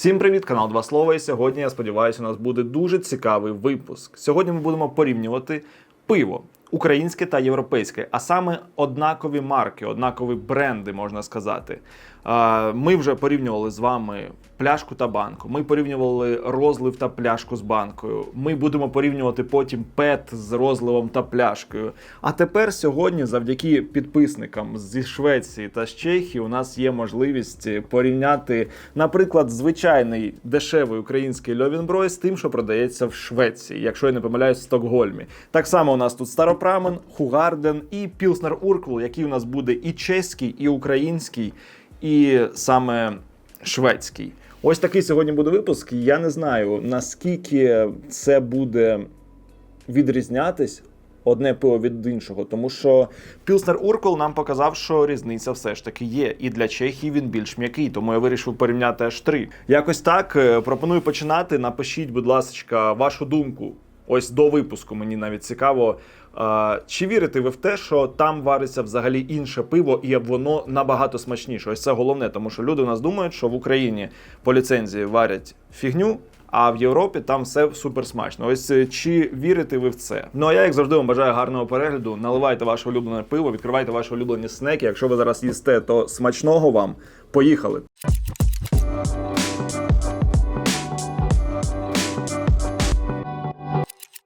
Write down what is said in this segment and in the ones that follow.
Всім привіт, канал Два Слова. І сьогодні я сподіваюся, у нас буде дуже цікавий випуск. Сьогодні ми будемо порівнювати пиво українське та європейське, а саме однакові марки, однакові бренди, можна сказати. Ми вже порівнювали з вами пляшку та банку. Ми порівнювали розлив та пляшку з банкою. Ми будемо порівнювати потім пет з розливом та пляшкою. А тепер сьогодні, завдяки підписникам зі Швеції та з Чехії, у нас є можливість порівняти, наприклад, звичайний дешевий український Льовінброй з тим, що продається в Швеції, якщо я не помиляюсь, в Стокгольмі. Так само у нас тут Старопрамен, Хугарден і Пілснер Урквул, який у нас буде і чеський, і український, і саме шведський. Ось такий сьогодні буде випуск. Я не знаю наскільки це буде відрізнятись одне пиво від іншого, тому що Пілснер Уркол нам показав, що різниця все ж таки є. І для Чехії він більш м'який, тому я вирішив порівняти аж три. Якось так Е, пропоную починати. Напишіть, будь ласка, вашу думку. Ось до випуску мені навіть цікаво. Чи вірите ви в те, що там вариться взагалі інше пиво, і воно набагато смачніше? Ось це головне, тому що люди у нас думають, що в Україні по ліцензії варять фігню, а в Європі там все супер смачно. Ось е, чи вірите ви в це? Ну а я, як завжди, вам бажаю гарного перегляду. Наливайте ваше улюблене пиво, відкривайте ваші улюблені снеки. Якщо ви зараз їсте, то смачного вам. Поїхали!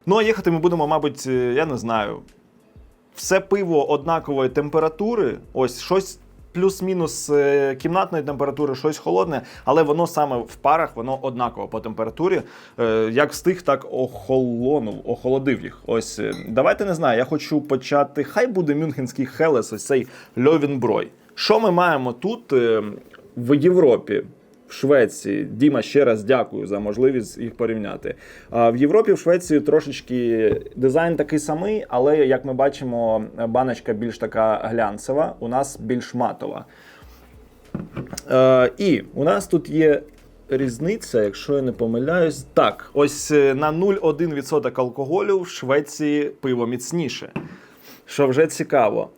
Ну а їхати ми будемо, мабуть, е, я не знаю. Все пиво однакової температури, ось щось плюс-мінус е, кімнатної температури, щось холодне, але воно саме в парах, воно однаково по температурі. Е, Як встиг, так охолонув, охолодив їх. Ось давайте не знаю. Я хочу почати. Хай буде мюнхенський Хелес, ось цей Льовінброй. Що ми маємо тут в Європі? В Швеції Діма ще раз дякую за можливість їх порівняти. В Європі, в Швеції трошечки дизайн такий самий, але як ми бачимо, баночка більш така глянцева, у нас більш матова. І у нас тут є різниця, якщо я не помиляюсь. Так, ось е, на 0,1% алкоголю в Швеції пиво міцніше. Що вже цікаво.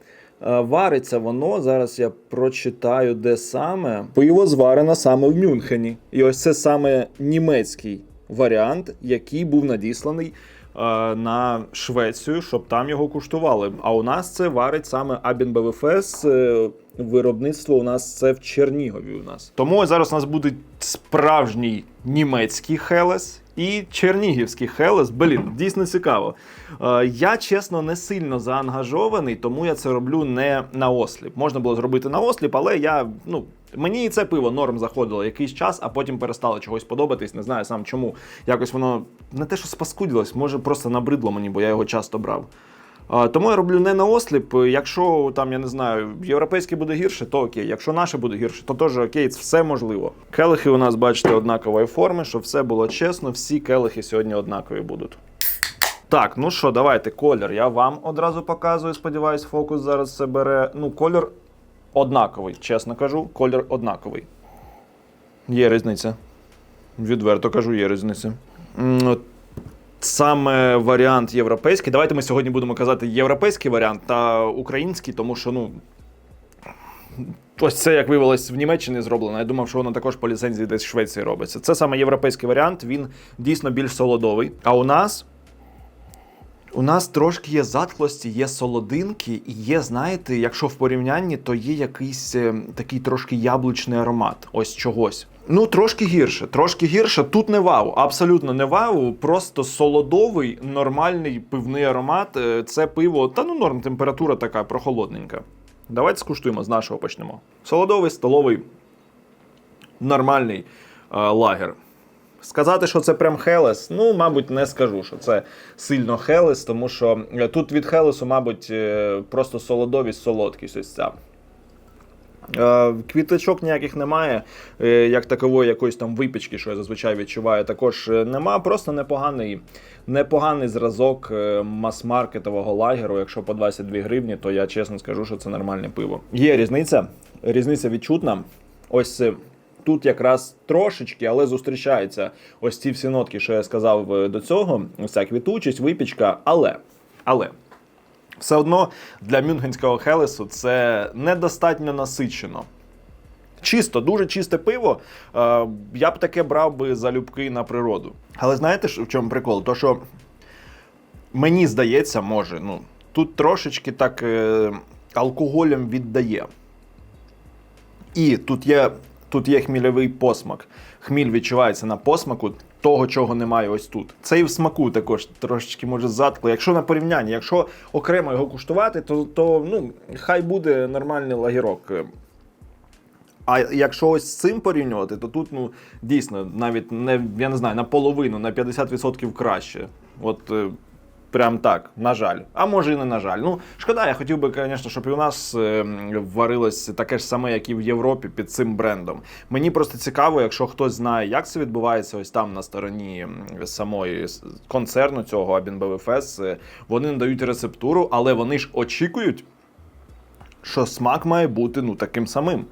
Е, Вариться воно, зараз я прочитаю, де саме. Пиво зварено саме в Мюнхені. І ось це саме німецький варіант, який був надісланий е, на Швецію, щоб там його куштували. А у нас це варить саме Абін БВФС. е, Виробництво у нас це в Чернігові. У нас тому зараз у нас буде справжній німецький Хелес і чернігівський Хелес. Блін, дійсно цікаво. Е, я чесно не сильно заангажований, тому я це роблю не на осліп. Можна було зробити на осліп, але я ну. Мені і це пиво норм заходило якийсь час, а потім перестало чогось подобатись. Не знаю сам чому. Якось воно не те, що спаскудилось, може просто набридло мені, бо я його часто брав. Тому я роблю не на осліп. Якщо там, я не знаю, європейське буде гірше, то окей. Якщо наше буде гірше, то теж окей, це все можливо. Келихи у нас, бачите, однакової форми, щоб все було чесно, всі келихи сьогодні однакові будуть. Так, ну що, давайте колір. Я вам одразу показую. Сподіваюсь, фокус зараз це бере. Ну, колір однаковий, чесно кажу, колір однаковий. Є різниця. Відверто кажу, є різниця. Саме варіант європейський. Давайте ми сьогодні будемо казати європейський варіант та український, тому що, ну. Ось це, як виявилось, в Німеччині зроблено. Я думав, що воно також по ліцензії десь в Швеції робиться. Це саме європейський варіант, він дійсно більш солодовий. А у нас. У нас трошки є затхлості, є солодинки, і є, знаєте, якщо в порівнянні, то є якийсь е, такий трошки яблучний аромат. Ось чогось. Ну, трошки гірше, трошки гірше. Тут не вау, абсолютно не вау. Просто солодовий, нормальний пивний аромат. Е, Це пиво, та ну норм, температура така прохолодненька. Давайте скуштуємо, з нашого почнемо. Солодовий, столовий, нормальний е, лагер. Сказати, що це прям Хелес, ну, мабуть, не скажу, що це сильно Хелес, тому що е, тут від Хелесу, мабуть, е, просто солодовість, солодкість ось ця. Е, Квіточок ніяких немає, як такової якоїсь там випічки, що я зазвичай відчуваю, також нема. Просто непоганий, непоганий зразок мас-маркетового лагеру. Якщо по 22 гривні, то я чесно скажу, що це нормальне пиво. Є різниця, різниця відчутна. Ось тут якраз трошечки, але зустрічаються ось ці всі нотки, що я сказав е, до цього. Ця квітучість, випічка, але. але. Все одно для мюнхенського Хелесу це недостатньо насичено. чисто, дуже чисте пиво. Е, я б таке брав би залюбки на природу. Але знаєте, в чому прикол? То, що мені здається, може, ну, тут трошечки так е, алкоголем віддає. І тут є, тут є хмільовий посмак. Хміль відчувається на посмаку того, чого немає ось тут. Це і в смаку також трошечки може заткло. Якщо на порівнянні, якщо окремо його куштувати, то, то ну, хай буде нормальний лагірок. А якщо ось з цим порівнювати, то тут ну дійсно навіть не я не знаю на половину, на 50% краще. От е, прям так, на жаль. А може і не на жаль. Ну шкода, я хотів би, звісно, щоб і у нас е, варилось таке ж саме, як і в Європі під цим брендом. Мені просто цікаво, якщо хтось знає, як це відбувається ось там на стороні самої концерну цього Абінбевефес, вони надають рецептуру, але вони ж очікують, що смак має бути ну таким самим.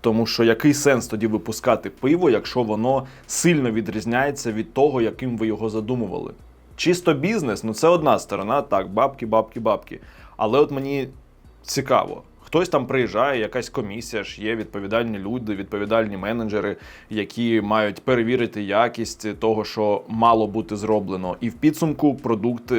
Тому що який сенс тоді випускати пиво, якщо воно сильно відрізняється від того, яким ви його задумували? Чисто бізнес, ну це одна сторона, так, бабки, бабки, бабки. Але от мені цікаво. Хтось там приїжджає, якась комісія ж є, відповідальні люди, відповідальні менеджери, які мають перевірити якість того, що мало бути зроблено. І в підсумку продукт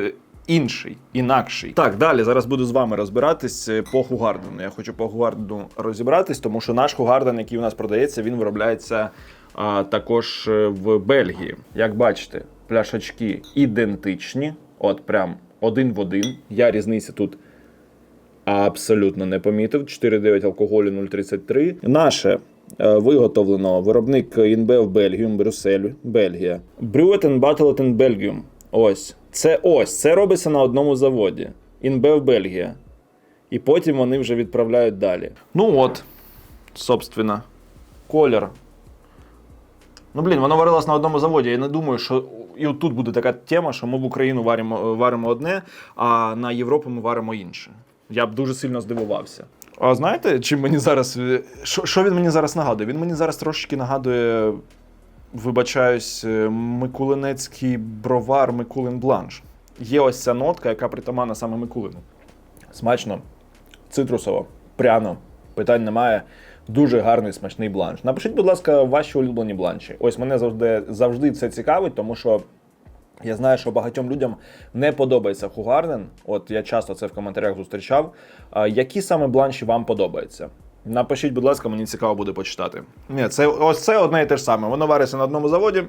інший, інакший. Так, далі зараз буду з вами розбиратись е, по Хугардену. Я хочу по Хугардену розібратись, тому що наш Хугарден, який у нас продається, він виробляється а, також е, в Бельгії. Як бачите, пляшечки ідентичні, от прям один в один. Я різниці тут абсолютно не помітив. 4,9 алкоголю 0,33. Наше е, виготовлено виробник InBev Belgium, Брюссель, Бельгія. Bottled in Belgium. Ось. Це ось. Це робиться на одному заводі. InBev Бельгія. І потім вони вже відправляють далі. Ну от, собственно, колір. Ну, блін, воно варилось на одному заводі. Я не думаю, що і от тут буде така тема, що ми в Україну варимо, варимо одне, а на Європу ми варимо інше. Я б дуже сильно здивувався. А знаєте, чим мені зараз. е, Що, він мені зараз нагадує? Він мені зараз трошечки нагадує, вибачаюсь, е, Микулинецький бровар Микулин Бланш. Є ось ця нотка, яка притаманна саме Микулину. Смачно, цитрусово, пряно, питань немає. Дуже гарний смачний бланш. Напишіть, будь ласка, ваші улюблені бланші. Ось мене завжди, завжди це цікавить, тому що я знаю, що багатьом людям не подобається Хугарден. От я часто це в коментарях зустрічав. Які саме бланші вам подобаються? Напишіть, будь ласка, мені цікаво буде почитати. Ні, це ось це одне і те ж саме. Воно вариться на одному заводі.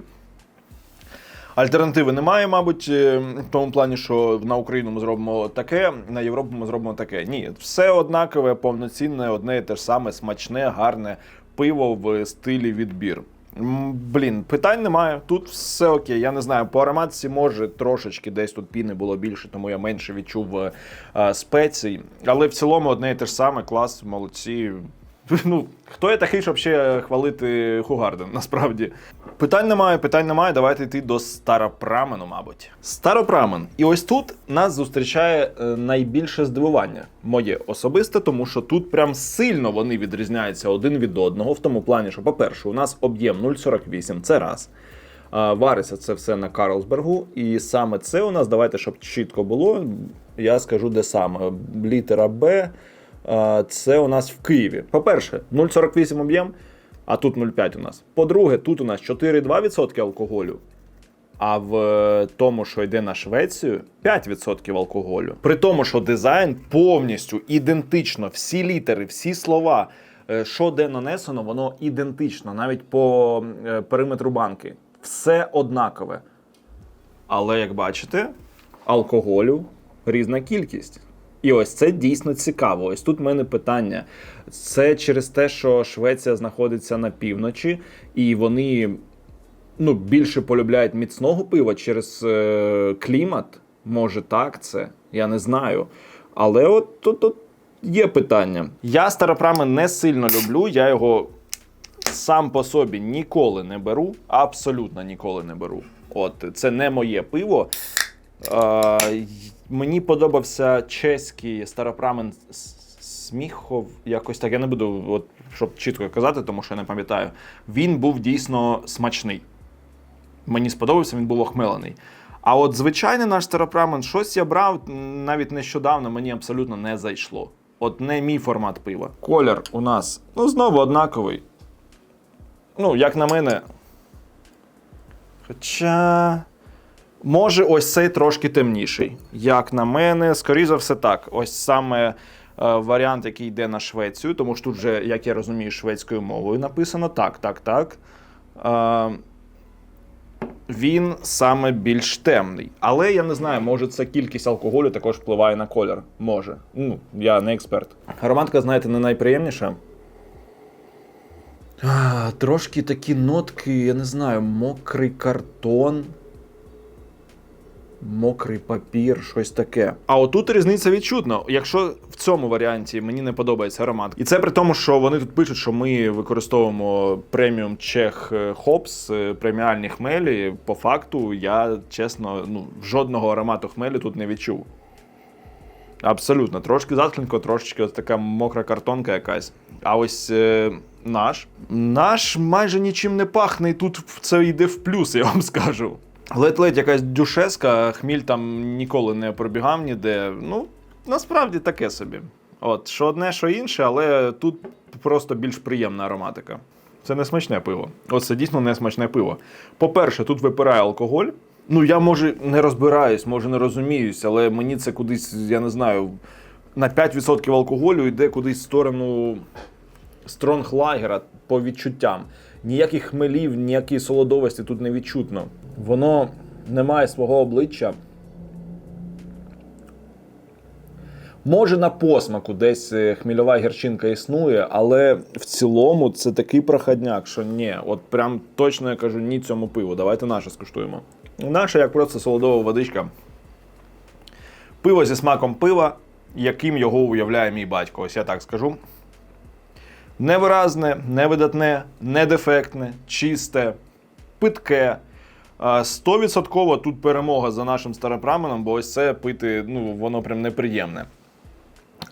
Альтернативи немає, мабуть, е, в тому плані, що на Україну ми зробимо таке, на Європу ми зробимо таке. Ні, все однакове, повноцінне, одне і те ж саме, смачне, гарне пиво в стилі відбір. Блін, питань немає. Тут все окей. Я не знаю, по ароматці може трошечки десь тут піни було більше, тому я менше відчув е, е, спецій. Але в цілому одне і те ж саме, клас, молодці. Ну, хто я такий, щоб ще хвалити Хугарден, насправді. Питань немає, питань немає. Давайте йти до Старопрамену, мабуть. Старопрамен. І ось тут нас зустрічає е, найбільше здивування. Моє особисте, тому що тут прям сильно вони відрізняються один від одного. В тому плані, що, по-перше, у нас об'єм 0,48, це раз. Вариться це все на Карлсбергу. І саме це у нас, давайте, щоб чітко було, я скажу, де саме. Літера Б. Це у нас в Києві. По-перше, 0,48 об'єм, а тут 0,5 у нас. По-друге, тут у нас 4,2% алкоголю. А в е, тому, що йде на Швецію, 5% алкоголю. При тому, що дизайн повністю ідентично, всі літери, всі слова, е, що де нанесено, воно ідентично, навіть по е, периметру банки. Все однакове. Але як бачите, алкоголю різна кількість. І ось це дійсно цікаво. Ось тут в мене питання. Це через те, що Швеція знаходиться на півночі, і вони ну, більше полюбляють міцного пива через е, клімат. Може так це, я не знаю. Але от тут, тут є питання. Я старопрамен не сильно люблю, я його сам по собі ніколи не беру, абсолютно ніколи не беру. От це не моє пиво. Мені подобався чеський старопрамен Сміхов, якось так. Я не буду, от, щоб чітко казати, тому що я не пам'ятаю. Він був дійсно смачний. Мені сподобався, він був охмелений. А от звичайний наш старопрамен, щось я брав навіть нещодавно, мені абсолютно не зайшло. от не мій формат пива. Колір у нас, ну, знову однаковий. Ну, як на мене. Хоча. Може, ось цей трошки темніший. Як на мене, скоріше за все так. Ось саме е, варіант, який йде на Швецію, тому що тут вже, як я розумію, шведською мовою написано. Так, так, так. Е, він саме більш темний. Але я не знаю, може це кількість алкоголю також впливає на колір. Може. Ну, я не експерт. Ароматка, знаєте, не найприємніша. Трошки такі нотки, я не знаю, мокрий картон. Мокрий папір, щось таке. А отут різниця відчутна. Якщо в цьому варіанті мені не подобається аромат, і це при тому, що вони тут пишуть, що ми використовуємо преміум Чех Хопс, е, преміальні хмелі. По факту, я чесно, ну жодного аромату хмелю тут не відчув. Абсолютно, трошки затхленько, трошечки ось така мокра картонка якась. А ось е, наш. Наш майже нічим не пахне, і тут це йде в плюс, я вам скажу. Ледь-ледь якась дюшеска, хміль там ніколи не пробігав ніде. Ну, насправді таке собі. От, що одне, що інше, але тут просто більш приємна ароматика. Це не смачне пиво. От це дійсно не смачне пиво. По-перше, тут випирає алкоголь. Ну, я може не розбираюсь, може не розуміюсь, але мені це кудись, я не знаю, на 5% алкоголю йде кудись в сторону стронглагера по відчуттям. Ніяких хмелів, ніякої солодовості тут не відчутно. Воно не має свого обличчя. Може, на посмаку десь е, хмільова гірчинка існує, але в цілому це такий проходняк, що ні, от прям точно я кажу ні цьому пиву. Давайте наше скуштуємо. Наше як просто солодова водичка. Пиво зі смаком пива, яким його уявляє мій батько. Ось я так скажу. Невиразне, невидатне, недефектне, чисте, питке. 100% тут перемога за нашим старопраменом, бо ось це пити, ну, воно прям неприємне.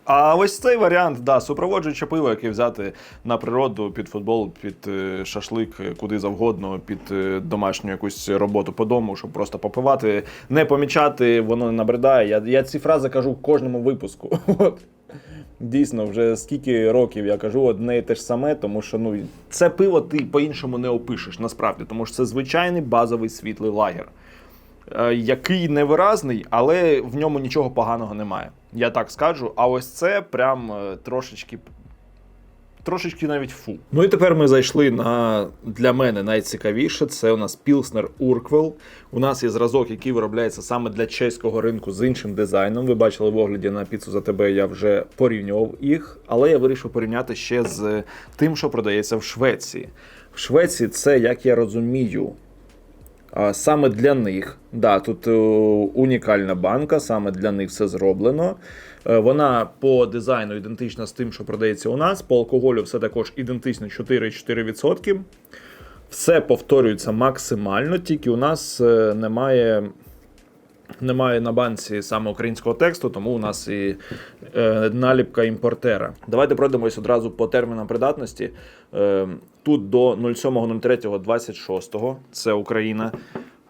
А ось цей варіант, да, супроводжуюче пиво, яке взяти на природу під футбол, під е, шашлик, е, куди завгодно, під е, домашню якусь роботу по дому, щоб просто попивати, не помічати, воно не набридає. Я, я ці фрази кажу в кожному випуску. От. Дійсно, вже скільки років я кажу одне і те ж саме, тому що ну це пиво ти по-іншому не опишеш насправді, тому що це звичайний базовий світлий лагер, е, який невиразний, але в ньому нічого поганого немає. Я так скажу. А ось це прям е, трошечки. Трошечки навіть фу. Ну і тепер ми зайшли на для мене найцікавіше. Це у нас Пілснер Урквел. У нас є зразок, який виробляється саме для чеського ринку з іншим дизайном. Ви бачили в огляді на піцу за тебе. Я вже порівнював їх, але я вирішив порівняти ще з тим, що продається в Швеції. В Швеції це, як я розумію, Саме для них, да, тут е, унікальна банка, саме для них все зроблено. Е, Вона по дизайну ідентична з тим, що продається у нас. По алкоголю все також ідентично 4,4%. Все повторюється максимально, тільки у нас е, немає. Немає на банці саме українського тексту, тому у нас і е, наліпка імпортера. Давайте пройдемось одразу по термінам придатності. Е, тут до 07.03.26, це Україна.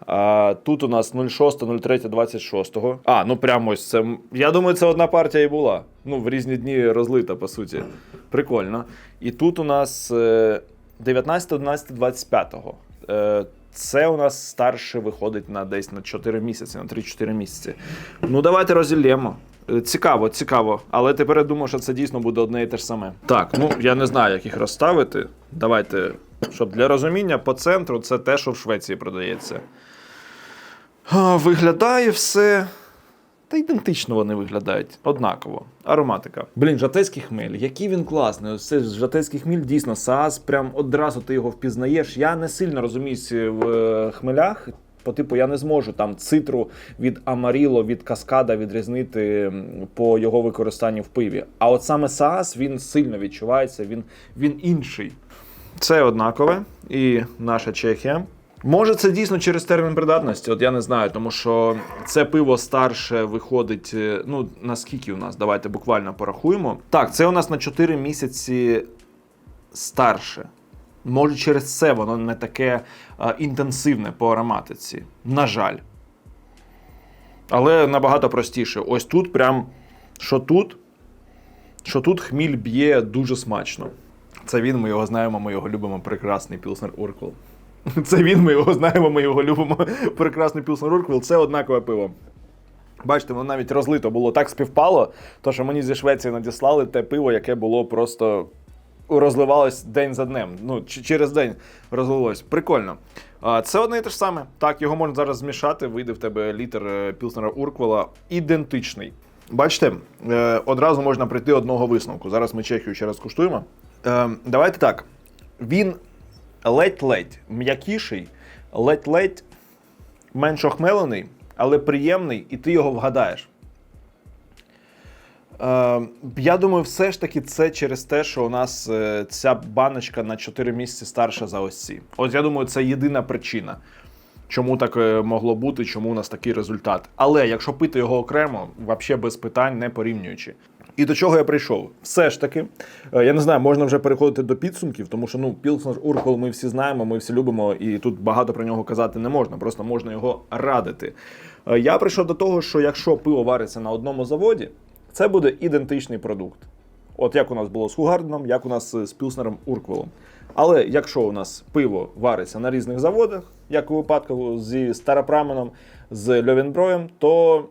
А тут у нас 06.03.26. А, ну прямо ось це. Я думаю, це одна партія і була. Ну, в різні дні розлита, по суті. Прикольно. І тут у нас е, 19.11.25. Е, це у нас старше виходить на десь на 4 місяці, на 3-4 місяці. Ну, давайте розділємо. Е, Цікаво, цікаво. Але тепер я думаю, що це дійсно буде одне і те ж саме. Так, ну я не знаю, як їх розставити. Давайте, щоб для розуміння, по центру це те, що в Швеції продається. Виглядає все. Та ідентично вони виглядають. Однаково. Ароматика. Блін, жатецький хмель, який він класний. Ось це жатецький хміль, дійсно, саас, прям одразу ти його впізнаєш. Я не сильно розуміюся в е, хмелях. По типу, я не зможу там цитру від амаріло, від каскада відрізнити по його використанню в пиві. А от саме саас він сильно відчувається, він, він інший. Це однакове. І наша Чехія. Може, це дійсно через термін придатності, от я не знаю, тому що це пиво старше виходить. е, Ну, наскільки у нас? Давайте буквально порахуємо. Так, це у нас на 4 місяці старше. Може, через це воно не таке е, інтенсивне по ароматиці. На жаль. Але набагато простіше. Ось тут, прям що тут, що тут хміль б'є дуже смачно. Це він, ми його знаємо, ми його любимо, прекрасний Пілснер Урквел. Це він, ми його знаємо, ми його любимо. Прекрасний Пілснер Урквел. Це однакове пиво. Бачите, воно навіть розлито було так співпало, то що мені зі Швеції надіслали те пиво, яке було просто розливалось день за днем. Ну, через день розлилось. Прикольно. Це одне і те ж саме. Так, його можна зараз змішати, вийде в тебе літр е, Пілснера Урквела ідентичний. Бачите, е, одразу можна прийти одного висновку. Зараз ми Чехію ще раз куштуємо. Е, Давайте так. Він ледь-ледь м'якіший, ледь-ледь менш охмелений, але приємний, і ти його вгадаєш. Е, я думаю, все ж таки це через те, що у нас е, ця баночка на 4 місяці старша за ось ці. От я думаю, це єдина причина, чому так е, могло бути, чому у нас такий результат. Але якщо пити його окремо, взагалі без питань, не порівнюючи. І до чого я прийшов? Все ж таки, е, я не знаю, можна вже переходити до підсумків, тому що ну Пілснер Уркол ми всі знаємо, ми всі любимо, і тут багато про нього казати не можна, просто можна його радити. Е, Я прийшов до того, що якщо пиво вариться на одному заводі, це буде ідентичний продукт. От як у нас було з Хугарденом, як у нас з Пілснером Урквелом. Але якщо у нас пиво вариться на різних заводах, як у випадку зі Старопраменом, з Льовінброєм, то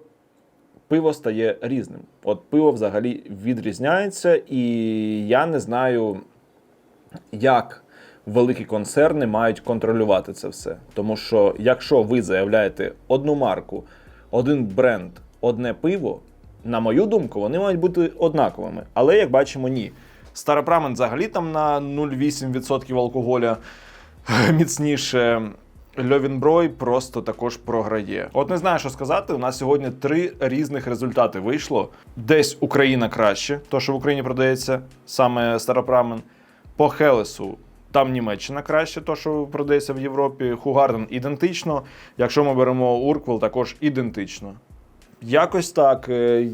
пиво стає різним. От пиво взагалі відрізняється, і я не знаю, як великі концерни мають контролювати це все. Тому що якщо ви заявляєте одну марку, один бренд, одне пиво, на мою думку, вони мають бути однаковими. Але як бачимо, ні. Старопрамен взагалі там на 0,8% алкоголя міцніше. Льовінброй просто також програє. От не знаю, що сказати. У нас сьогодні три різних результати вийшло. Десь Україна краще, то що в Україні продається саме старопрамен. По Хелесу там Німеччина краще, то що продається в Європі. Хугарден ідентично. Якщо ми беремо Урквел, також ідентично. Якось так. Е,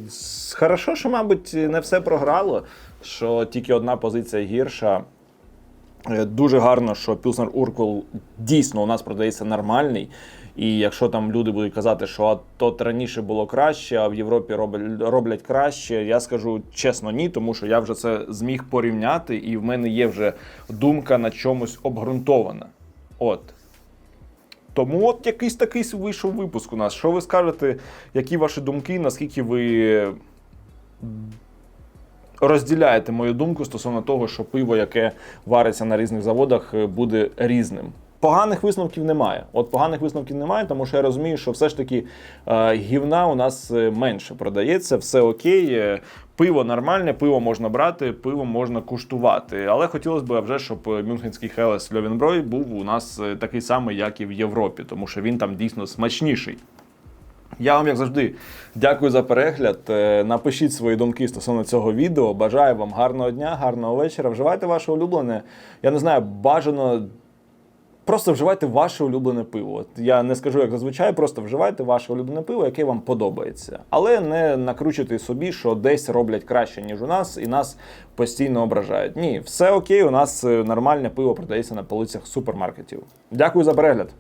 Хорошо, що, мабуть, не все програло, що тільки одна позиція гірша. Е, Дуже гарно, що Пілснер Урквел дійсно у нас продається нормальний. І якщо там люди будуть казати, що а то раніше було краще, а в Європі роблять, краще, я скажу чесно, ні, тому що я вже це зміг порівняти, і в мене є вже думка на чомусь обґрунтована. От. Тому от якийсь такий вийшов випуск у нас. Що ви скажете, які ваші думки, наскільки ви розділяєте мою думку стосовно того, що пиво, яке вариться на різних заводах, е, буде різним. Поганих висновків немає. От поганих висновків немає, тому що я розумію, що все ж таки е, гівна у нас е, менше продається, все окей. Пиво нормальне, пиво можна брати, пиво можна куштувати. Але хотілося б вже, щоб мюнхенський Хелес Льовінброй був у нас такий самий, як і в Європі, тому що він там дійсно смачніший. Я вам, як завжди, дякую за перегляд. Е, Напишіть свої думки стосовно цього відео. Бажаю вам гарного дня, гарного вечора. Вживайте ваше улюблене. Я не знаю, бажано. Просто вживайте ваше улюблене пиво. Я не скажу, як зазвичай, просто вживайте ваше улюблене пиво, яке вам подобається. Але не накручуйте собі, що десь роблять краще, ніж у нас, і нас постійно ображають. Ні, все окей, у нас е, нормальне пиво продається на полицях супермаркетів. Дякую за перегляд.